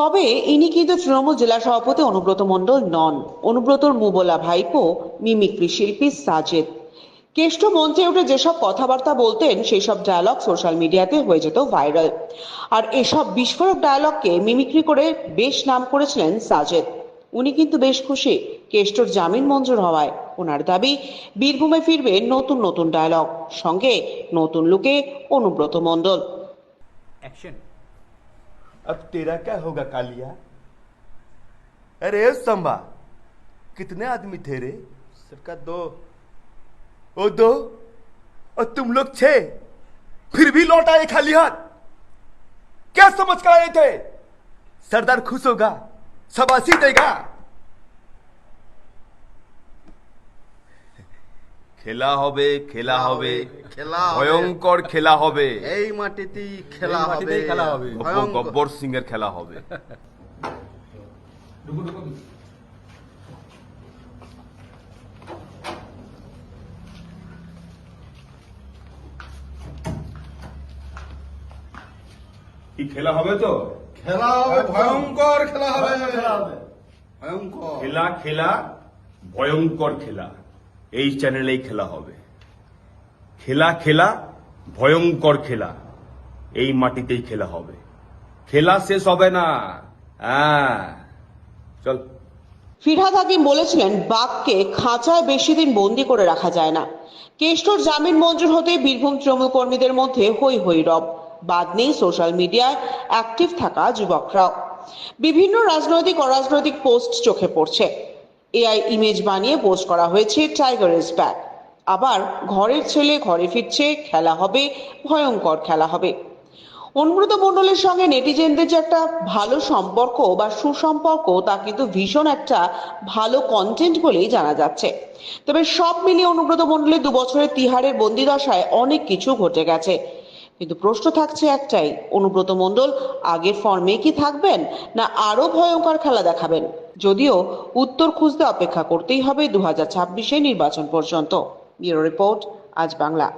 তবে ইনি কিন্তু তৃণমূল জেলা সভাপতি অনুব্রত মণ্ডল নন। অনুব্রতর মুবলা ভাইপো, মিমিক্রি শিল্পী সাজেদ। কেষ্ট মঞ্চে উঠে যেসব কথাবার্তা বলতেন সেই সব ডায়ালগ সোশ্যাল মিডিয়াতে হয়ে যেত ভাইরাল আর এসব বিস্ফোরক ডায়ালগকে মিমিক্রি করে বেশ নাম করেছিলেন সাজেদ। উনি কিন্তু বেশ খুশি কেষ্টর জামিন মঞ্জুর হওয়ায়। ওনার দাবি, বীরভূমে ফিরবে নতুন নতুন ডায়ালগ সঙ্গে নতুন লুকে অনুব্রত মণ্ডল। অ্যাকশন अब तेरा क्या होगा कालिया? अरे संभा कितने आदमी थे रे? सबका दो। ओ दो? और तुम लोग छे? फिर भी लौट आए खाली हाथ? क्या समझ कर आए थे? सरदार खुश होगा सबासी देगा। খেলা হবে খেলা হবে। খেলা ভয়ঙ্কর খেলা হবে। এই মাটিতেই খেলা হবে। খেলা হবে। গব্বর সিং এর খেলা হবে। কি খেলা হবে তো? খেলা হবে ভয়ঙ্কর। খেলা হবে। ভয়ঙ্কর। খেলা খেলা ভয়ঙ্কর খেলা। এই চ্যানেলেই খেলা হবে। খেলা খেলা, ভয়ঙ্কর খেলা, এই মাটিতেই খেলা হবে। খেলা শেষ হবে না। হ্যাঁ চল। ফিরহাদ হাকিম বলেছিলেন, বাঘকে খাঁচায় বেশি দিন বন্দি করে রাখা যায় না। কেষ্টর জামিন মঞ্জুর হতে বীরভূম তৃণমূল কর্মীদের মধ্যে হই হই রব। বাদ নেই সোশ্যাল মিডিয়ায় অ্যাক্টিভ থাকা যুবকরাও। বিভিন্ন রাজনৈতিক অরাজনৈতিক পোস্ট চোখে পড়ছে। এআই ইমেজ বানিয়ে পোস্ট করা হয়েছে টাইগার ইজ ব্যাক আবার ঘরের ছেলে ঘরে ফিরছে, খেলা হবে, ভয়ঙ্কর খেলা হবে। অনুব্রত মণ্ডলের সঙ্গে নেটিজেনদের যে একটা ভালো সম্পর্ক বা সুসম্পর্ক, তা কিন্তু ভীষণ একটা ভালো কন্টেন্ট বলেই জানা যাচ্ছে। তবে সব মিলিয়ে অনুব্রত মণ্ডলের দু বছরের তিহারের বন্দিদশায় অনেক কিছু ঘটে গেছে। কিন্তু প্রশ্ন থাকছে একটাই, অনুব্রত মণ্ডল আগের ফর্মে কি থাকবেন, না আরও ভয়ঙ্কর খেলা দেখাবেন? যদিও উত্তর খুঁজতে অপেক্ষা করতেই হবে দু হাজার নির্বাচন পর্যন্ত। ব্যুরো রিপোর্ট আজ বাংলা।